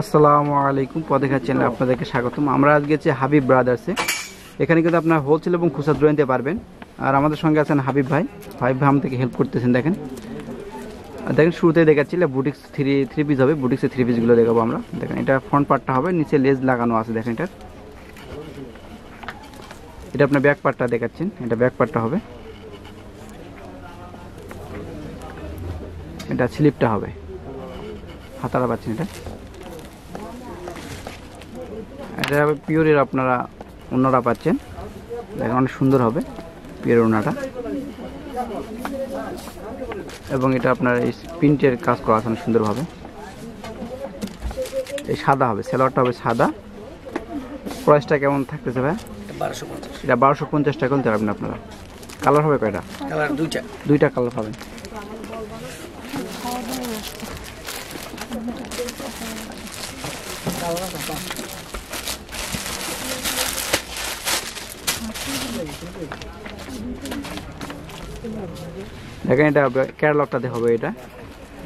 আসসালামু আলাইকুম পদেখা চ্যানেলে আপনাদেরকে স্বাগতম। আমরা আজকে হচ্ছে হাবিব ব্রাদার্সে এখানে কিন্তু আপনার হোলসেল এবং খুচরা দুটো নিতে পারবেন। আর আমাদের সঙ্গে আছেন হাবিব ভাই। হাবিব ভাই আমাদেরকে হেল্প করতেছেন, দেখেন। দেখেন শুরুতে দেখাচ্ছিল বুটিক্স থ্রি থ্রি পিস হবে। বুটিক্সের থ্রি পিসগুলো দেখাবো আমরা। দেখেন, এটা ফ্রন্ট পার্টটা হবে, নিচে লেজ লাগানো আছে, দেখেন এটার এটা আপনার ব্যাক পার্টটা দেখাচ্ছেন, এটা ব্যাক পার্টটা হবে। এটা স্লিপটা হবে। হাতারা পাচ্ছেন এটা। এটা পিওরের আপনারা অন্যরা পাচ্ছেন। দেখেন অনেক সুন্দর হবে পিওর ওনাটা। এবং এটা আপনার এই প্রিন্টের কাজ করা আছে অনেক সুন্দরভাবে এই সাদা হবে সেলোয়ারটা হবে সাদা। প্রাইসটা কেমন থাকতেছে ভাই? এটা বারোশো পঞ্চাশ টাকা নিতে পারবেন আপনারা। কালার হবে কয়টা? কালার দুইটা। দুইটা কালার পাবেন। দেখেন এটা ক্যাটালগটাতে হবে এটা।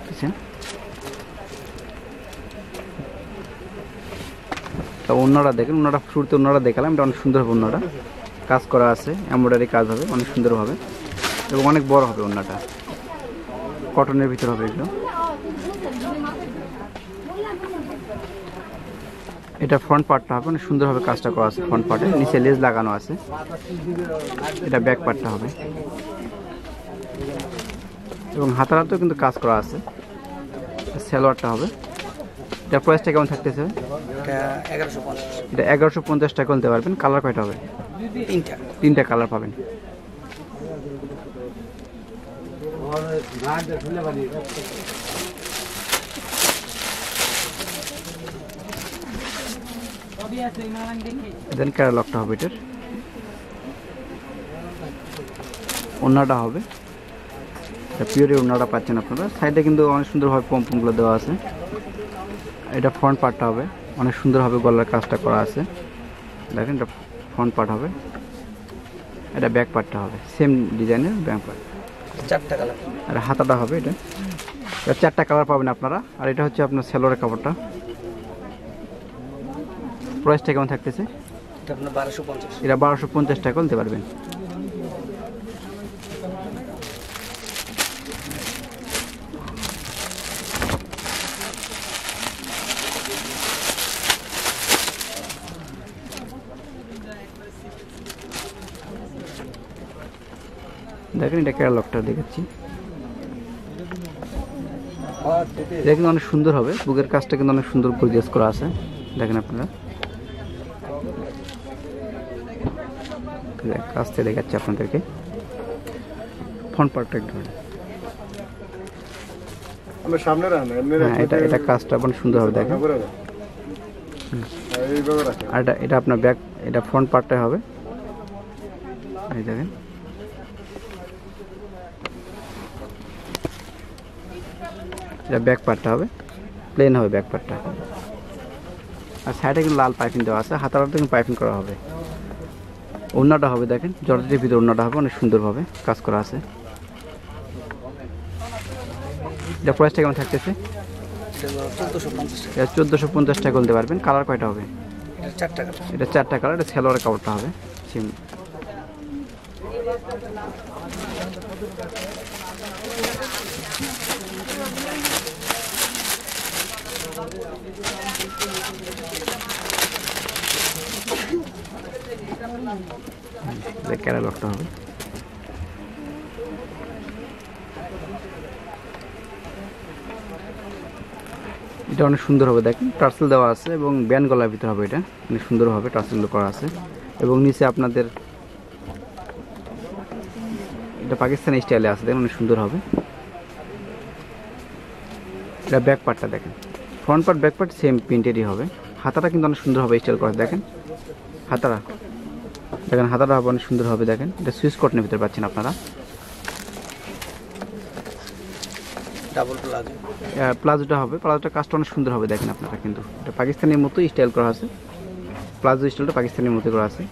বুঝছেন তা অন্যরা দেখেন অন্যরা শুরুতে অন্যরা দেখালাম, এটা অনেক সুন্দর হবে অন্যরা কাজ করা আছে, এমব্রয়ডারি কাজ হবে, অনেক সুন্দর হবে। এবং অনেক বড় হবে অন্যটা কটনের ভিতর হবে এগুলো। এটা ফ্রন্ট পার্টটা হবে। অনেক সুন্দরভাবে কাজটা করা আছে ফ্রন্ট পার্টে নিচে লেজ লাগানো আছে। এটা ব্যাক পার্টটা হবে। এবং হাতারাতেও কিন্তু কাজ করা আছে। সালোয়ারটা হবে। এটা প্রাইসটা কেমন থাকতেছে? এটা এগারোশো পঞ্চাশ। এটা এগারোশো পঞ্চাশ টাকা নিতে পারবেন। কালার কয়টা হবে? তিনটা। তিনটা কালার পাবেন। দেন ক্যারালকটা হবে এটার। ওনাটা হবে। পিওরের ওনাটা পাচ্ছেন আপনারা। সাইডে কিন্তু অনেক সুন্দরভাবে পম্পমগুলো দেওয়া আছে। এটা ফ্রন্ট পার্টটা হবে। অনেক সুন্দরভাবে গলার কাজটা করা আছে। দেখেন এটা ফ্রন্ট পার্ট হবে। এটা ব্যাক পার্টটা হবে। সেম ডিজাইনের ব্যাক পার্ট চারটা কালার আর হাতাটা হবে এটা। এটা চারটা কালার পাবেন আপনারা। আর এটা হচ্ছে আপনার সেলোয়ারের কাপড়টা। প্রাইসটা কেমন থাকতেছে? এটা বারোশো পঞ্চাশ। টাকা নিতে পারবেন। দেখেন এটা ক্যাটালগটা দেখাচ্ছি। দেখেন অনেক সুন্দর হবে। বুকের কাজটা কিন্তু অনেক সুন্দর গর্জিয়াস করা আছে। দেখেন আপনারা। কাছ থেকে দেখাচ্ছি আপনাদেরকে। ফ্রন্ট পার্টটা একটু আমরা সামনে রাখেন এমনি হ্যাঁ এটা এটা কাজটা সুন্দর হবে দেখেন। করে দেন এইভাবে রাখেন। আর এটা এটা আপনার ব্যাক এটা ফ্রন্ট পার্টটাই হবে। এই দেখেন। এটা ব্যাক পার্টটা হবে। প্লেন হবে ব্যাক পার্টটা। আর সাইডে কিন্তু লাল পাইপিং দেওয়া আছে। হাতার কিন্তু পাইপিং করা হবে। ওড়নাটা হবে দেখেন। জর্জেটের ভিতরে ওড়নাটা হবে অনেক সুন্দরভাবে কাজ করা আছে। এটা প্রাইসটা কেমন থাকতেছে? এটা চোদ্দোশো পঞ্চাশ টাকা বলতে পারবেন। কালার কয়টা হবে? এটা চারটা কালার এটা সালোয়ারের কাপড়টা হবে। সেম ক্যারালকটা হবে। এটা অনেক সুন্দর হবে দেখেন টার্সেল দেওয়া আছে এবং ব্যান গলার ভিতরে হবে এটা, অনেক সুন্দর হবে টার্সেলগুলো করা আছে। এবং নিচে আপনাদের এটা পাকিস্তানি স্টাইলে আছে দেখেন অনেক সুন্দর হবে। এটা ব্যাক পার্টটা দেখেন। Front part back part same প্রিন্টেরই হবে। হাতাটা কিন্তু অনেক সুন্দর হবে স্টাইল করা, দেখেন। হাতারা দেখেন হাতাটা হবে অনেক সুন্দর হবে দেখেন। এটা সুইচ কটনের ভিতরে পাচ্ছেন আপনারা। ডাবল প্লাজো প্লাজোটা হবে। প্লাজোটা কাজটা অনেক সুন্দর হবে দেখেন আপনারা কিন্তু। এটা পাকিস্তানের মতোই স্টাইল করা আছে। প্লাজো স্টাইলটা পাকিস্তানের মতো করা আছে।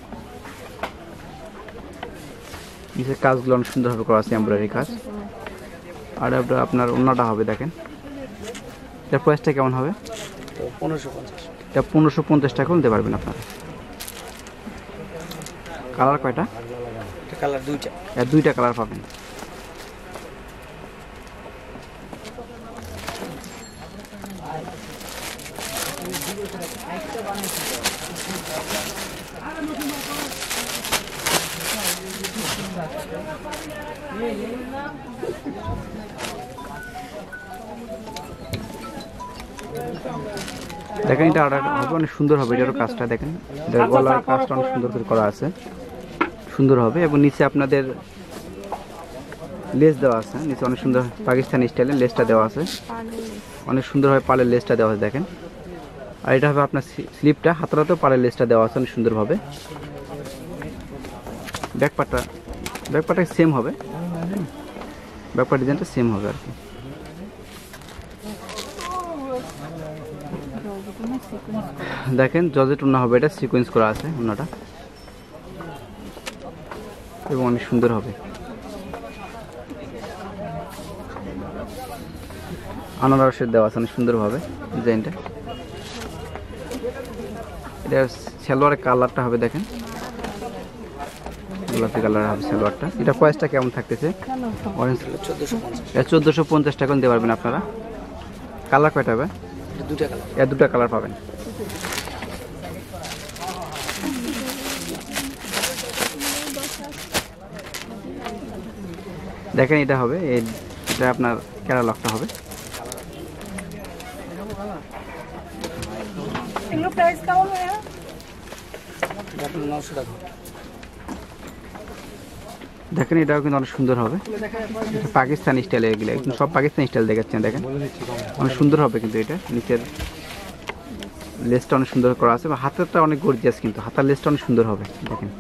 নিচের কাজগুলো অনেক সুন্দরভাবে করা আছে এমব্রয়ডারি কাজ। আর আপনার আপনার অন্যটা হবে দেখেন। এটার প্রাইসটা কেমন হবে? পনেরোশো পঞ্চাশ। এটা পনেরোশো পঞ্চাশ টাকা নিতে পারবেন আপনারা। কালার কয়টা? এটা কালার দুইটা। দুইটা কালার পাবেন। দেখেন এটা অর্ডার হবে অনেক সুন্দর হবে এটারও কাজটা দেখেন। এটার গলার কাজটা অনেক সুন্দর করে করা আছে। সুন্দর হবে এবং নিচে আপনাদের লেস দেওয়া আছে। নিচে অনেক সুন্দর পাকিস্তানি স্টাইলে লেসটা দেওয়া আছে। অনেক সুন্দরভাবে পালের লেসটা দেওয়া আছে, দেখেন। আর এটা হবে আপনার স্লিপটা হাতরাতেও পালের লেসটা দেওয়া আছে, অনেক সুন্দরভাবে ব্যাকপারটা ব্যাকপারটা সেম হবে। ব্যাকপার ডিজাইনটা সেম হবে আর কি। দেখেন জজেট উন্না হবে এটা সিকোয়েন্স করা আছে উন্নাটা এবং অনেক সুন্দর হবে। আনারসের দেওয়া আছে অনেক সুন্দরভাবে ডিজাইনটা। এটা সালোয়ারের কালারটা হবে দেখেন। গোলাপি কালার হবে সালোয়ারটা। এটা প্রাইসটা কেমন থাকতেছে? অরেঞ্জ চোদ্দোশো পঞ্চাশ। এটা চোদ্দোশো পঞ্চাশ টাকা দিতে পারবেন আপনারা। কালার কয়টা হবে? দুইটা কালার দুটা কালার পাবেন। দেখেন এটা হবে এটা আপনার ক্যারালকটা হবে। দেখেন এটাও কিন্তু অনেক সুন্দর হবে। পাকিস্তানি স্টাইলে এগুলো একদম সব পাকিস্তানি স্টাইল দেখাচ্ছেন দেখেন। অনেক সুন্দর হবে কিন্তু এটা নিচের লেসটা অনেক সুন্দর করা আছে বা হাতেরটা অনেক গর্জিয়াস কিন্তু হাতার লেসটা অনেক সুন্দর হবে দেখেন।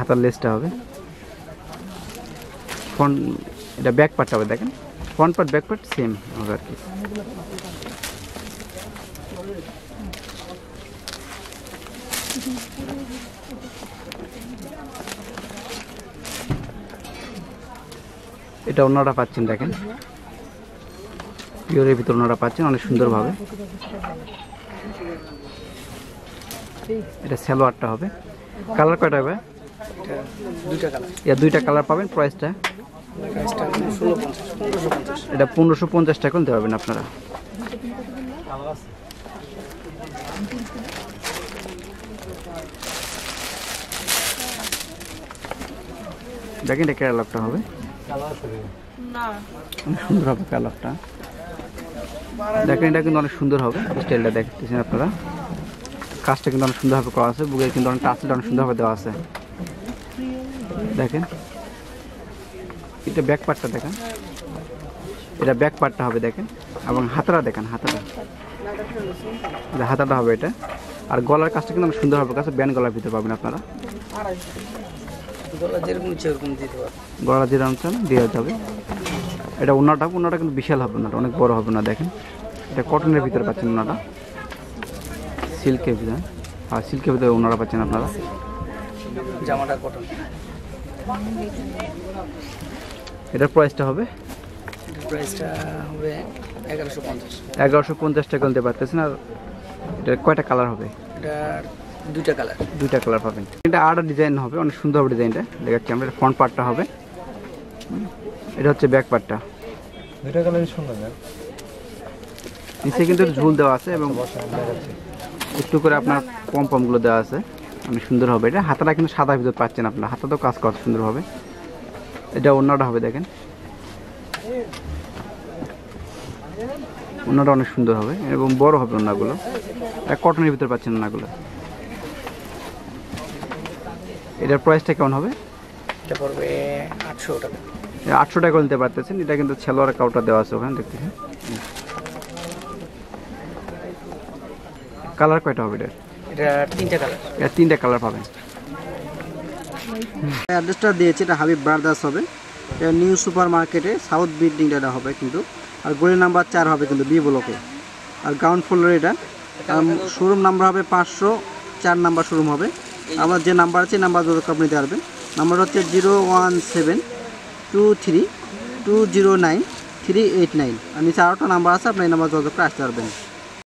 হাতার লেসটা হবে। ফ্রন্ট এটা ব্যাক পার্টটা হবে দেখেন। Front part back part same হবে আর কি। এটা অন্যরা পাচ্ছেন দেখেন। পিওরের ভিতর ওনারা পাচ্ছেন অনেক সুন্দরভাবে। এটা সালোয়ারটা হবে। কালার কয়টা হবে? দুইটা কালার। পাবেন প্রাইসটা এটা পনেরোশো পঞ্চাশ টাকা দিতে পারবেন আপনারা। দেখেন এটা ক্যারালকটা হবে। অনেক সুন্দর হবে কালারটা দেখেন এটা কিন্তু অনেক সুন্দর হবে স্টাইলটা দেখতেছেন আপনারা। কাজটা কিন্তু অনেক সুন্দরভাবে করা আছে বুকে কিন্তু অনেক টাচটা অনেক সুন্দরভাবে দেওয়া আছে। দেখেন। এটা ব্যাক পার্টটা দেখেন। এটা ব্যাক পার্টটা হবে দেখেন এবং হাতাটা দেখেন হাতাটা। এটা হাতাটা হবে এটা। আর গলার কাজটা কিন্তু সুন্দর হবে কাছে ব্যান্ড গলার ভিতরে পাবেন আপনারা। গলা যেরকম দিয়ে চান দেওয়া যাবে। এটা ওনাটা ওনাটা কিন্তু বিশাল হবে ওনাটা অনেক বড় হবে না দেখেন। এটা কটনের ভিতরে পাচ্ছেন ওনাটা। সিল্কের ভিতরে আর সিল্কের ভিতরে ওনারা পাচ্ছেন আপনারা। জামাটা কটন। এটার প্রাইসটা হবে? প্রাইসটা হবে এগারোশো পঞ্চাশ। এগারোশো পঞ্চাশ টাকা নিতে পারতেছেন আর এটা কয়টা কালার হবে? এটার দুইটা কালার দুইটা কালার পাবেন। এটা আরও ডিজাইন হবে অনেক সুন্দর হবে ডিজাইনটা দেখাচ্ছি আমরা ফ্রন্ট পার্টটা হবে। এটা হচ্ছে ব্যাক পার্টটা দুইটা কালারই সুন্দর নিচে কিন্তু ঝুল দেওয়া আছে এবং একটু করে আপনার পম পমগুলো দেওয়া আছে। অনেক সুন্দর হবে এটা। হাতাটা কিন্তু সাদা ভিতর পাচ্ছেন আপনার। হাতাতেও কাজ কত সুন্দর হবে। এটা অন্যটা হবে দেখেন। অন্যটা অনেক সুন্দর হবে এবং বড় হবে অন্যগুলো কটনের ভিতর পাচ্ছেন অন্যগুলো এটার প্রাইসটা কেমন হবে? এটা পড়বে আটশো টাকা। আটশো টাকা করে নিতে পারতেছেন এটা কিন্তু ছেলোয়ার কাউটা দেওয়া আছে ওখানে দেখতেছেন? কালার কয়টা হবে এটা এটা তিনটা কালার। তিনটা কালার পাবেন। অ্যাড্রেসটা দিয়েছি, এটা হাবিব ব্রাদার্স হবে। এটা নিউ সুপার মার্কেটে সাউথ বিল্ডিংটা এটা হবে কিন্তু। আর গলি নাম্বার চার হবে কিন্তু বি ব্লকে আর গ্রাউন্ড ফ্লোরে এটা। শোরুম নাম্বার হবে পাঁচশো, চার নাম্বার শোরুম হবে। আমার যে নাম্বার আছে নাম্বার যত আপনি পারবেন। নাম্বার হচ্ছে zero one seven two three two zero nine three eight nine আর নিচে আরেকটা নাম্বার আছে, আপনি এই নাম্বার যোগাযোগ করে আসতে পারবেন।